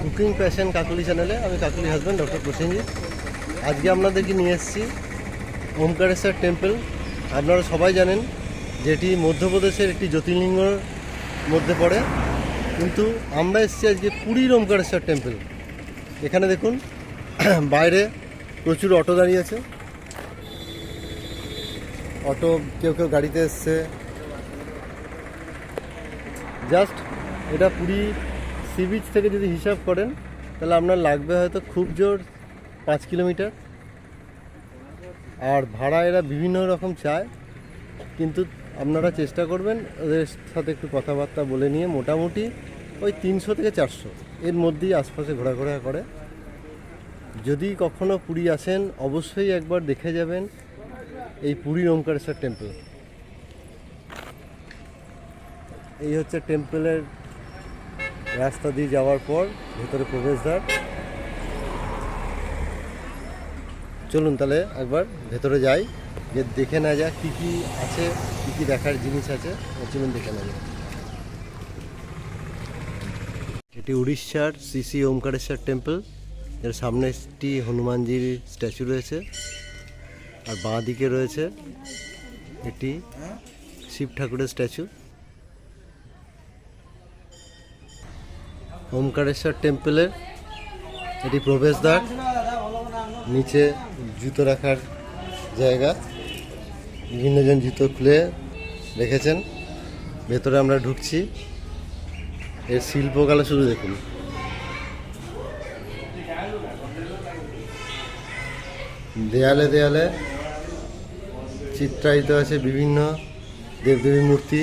Cooking passion Kakuli চ্যানেলে আমি Kakuli husband doctor Prosenjit আজকে আপনাদেরকে নিয়ে এসেছি ওমকারেশ্বর টেম্পল আপনারা সবাই জানেন যেটি মধ্যপ্রদেশের একটি জ্যোতির্লিঙ্গর মধ্যে পড়ে। কিন্তু আমরা এসেছি আজকে পুরীর ওমকারেশ্বর টেম্পল এখানে দেখুন, বাইরে প্রচুর অটো দাঁড়িয়ে আছে। অটো কেউ কেউ গাড়িতে এসছে। জাস্ট এটা পুরী সি বিচ থেকে যদি হিসাব করেন, তাহলে আপনার লাগবে হয়তো খুব জোর পাঁচ কিলোমিটার। আর ভাড়া এরা বিভিন্ন রকম চায়, কিন্তু আপনারা চেষ্টা করবেন ওদের সাথে একটু কথাবার্তা বলে নিয়ে মোটামুটি ওই তিনশো থেকে চারশো এর মধ্যেই আশপাশে ঘোরাঘোরা করে। যদি কখনো পুরী আসেন, অবশ্যই একবার দেখে যাবেন এই পুরীর ওমকারেশ্বর টেম্পল এই হচ্ছে টেম্পলের রাস্তা দিয়ে যাওয়ার পর ভেতরে প্রবেশদ্বার। চলুন তাহলে একবার ভেতরে যাই যে দেখে না যাক কী কী আছে, কী কী দেখার জিনিস আছে। চলুন দেখে না যাক। এটি উড়িষ্যার শ্রী শ্রী ওমকারেশ্বর টেম্পল। এর সামনে একটি হনুমানজির স্ট্যাচু রয়েছে। আর বাঁ দিকে রয়েছে একটি শিব ঠাকুরের স্ট্যাচু। ওমকারেশ্বর টেম্পলের এটি প্রবেশদ্বার। নিচে জুতো রাখার জায়গা। বিভিন্নজন জুতো খুলে রেখেছেন। ভেতরে আমরা ঢুকছি। এর শিল্পকলা শুধু দেখুন। দেয়ালে দেয়ালে চিত্রায়িত আছে বিভিন্ন দেবদেবী মূর্তি।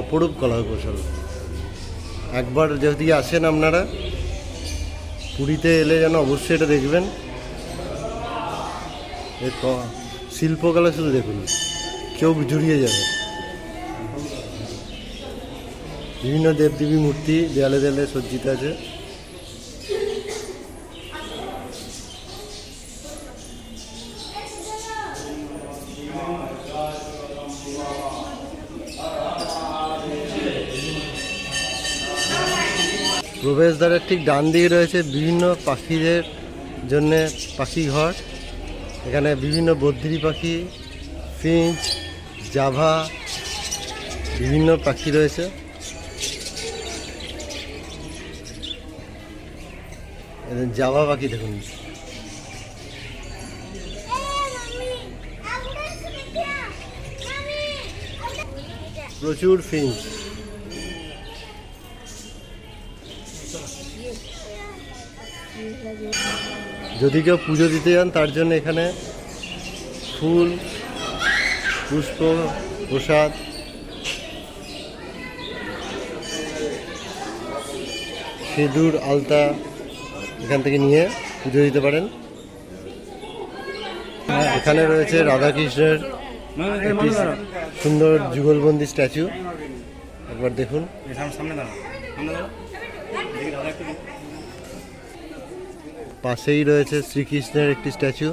অপরূপ কলা কৌশল একবার যদি আসেন আপনারা, পুরীতে এলে যেন অবশ্যই এটা দেখবেন। এ শিল্পকলা শুধু দেখুন চোখ জুড়িয়ে যাবে। বিভিন্ন দেবদেবী মূর্তি দেয়ালে দেয়ালে সজ্জিত আছে। প্রবেশদ্বারের ঠিক ডান দিকে রয়েছে বিভিন্ন পাখিদের জন্য পাখি ঘর। এখানে বিভিন্ন বদ্রি পাখি, ফিঞ্চ, জাভা, বিভিন্ন পাখি রয়েছে। জাভা পাখি দেখুন। প্রচুর ফিঞ্চ। যদি কেউ পুজো দিতে যান, তার জন্য এখানে ফুল, পুষ্প, প্রসাদ। সিঁদুর, আলতা এখান থেকে নিয়ে পুজো দিতে পারেন। এখানে রয়েছে রাধাকৃষ্ণের একটি সুন্দর যুগলবন্দি স্ট্যাচু। একবার দেখুন। সামনে দাঁড়া পাশেই রয়েছে শ্রীকৃষ্ণের একটি স্ট্যাচু।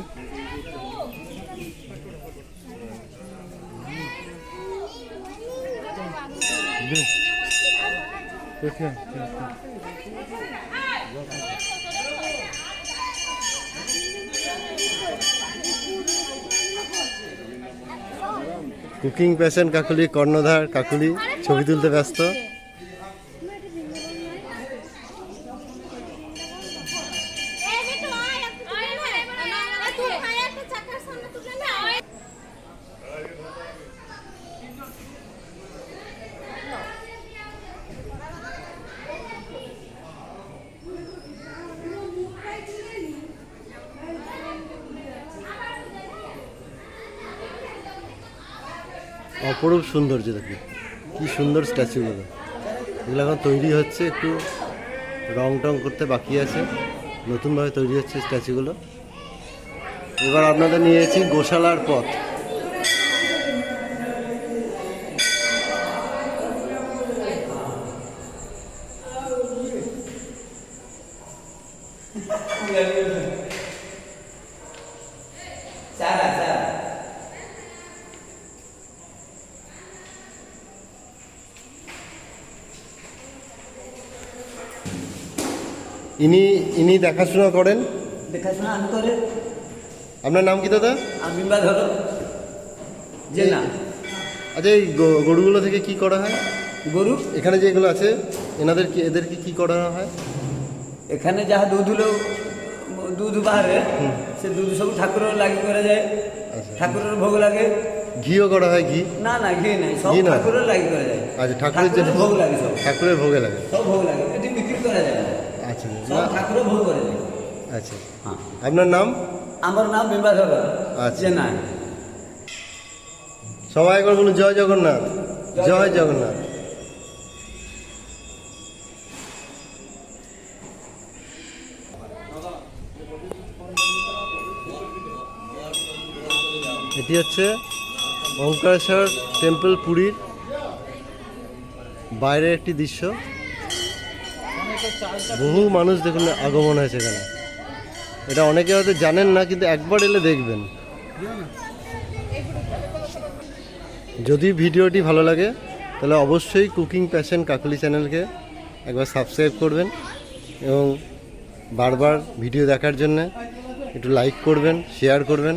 কুকিং প্যাশন কাকুলি কর্ণধার কাকুলি ছবি তুলতে ব্যস্ত। অপরূপ সৌন্দর্য দেখে কী সুন্দর স্ট্যাচুগুলো এগুলো এখন তৈরি হচ্ছে, একটু রং টং করতে বাকি আছে। নতুনভাবে তৈরি হচ্ছে স্ট্যাচুগুলো এবার আপনাদের নিয়েছি গোশালার পথ। ইনি ইনি দেখাশোনা করেন? দেখাশোনা আমি করে আপনার নাম কি দাদা? আমি ধরো। যে না। আচ্ছা এই গরুগুলো থেকে কি করা হয়? গরু? এখানে যেগুলো আছে এনাদের কি এদেরকে কি করা হয়? এখানে যাহা দুধ হলো দুধ বাহারে সে দুধ সব ঠাকুর লাগি করা যায়। আচ্ছা। ঠাকুরের ভোগ লাগে। ঘিও করা হয় ঘি? না না ঘি নাই সব না? ঠাকুরের লাগি করা যায়। আচ্ছা ঠাকুরের জন্য ভোগ লাগে সব। ঠাকুরের ভোগে লাগে। সব ভোগ লাগে এটি বিক্রি করা যায়। না আচ্ছা করে আচ্ছা। হ্যাঁ। আপনার নাম? আমার নাম বিম্বাধর আচ্ছা। না সবাই একবার বলুন জয় জগন্নাথ। জয় জগন্নাথ। এটি হচ্ছে ওঙ্কারেশ্বর টেম্পল পুরীর বাইরের একটি দৃশ্য। বহু মানুষ দেখুন আগমন হয়েছে এখানে। এটা অনেকে হয়তো জানেন না, কিন্তু একবার এলে দেখবেন। যদি ভিডিওটি ভালো লাগে, তাহলে অবশ্যই কুকিং প্যাশন কাকলি চ্যানেলকে একবার সাবস্ক্রাইব করবেন এবং বারবার ভিডিও দেখার জন্য একটু লাইক করবেন, শেয়ার করবেন।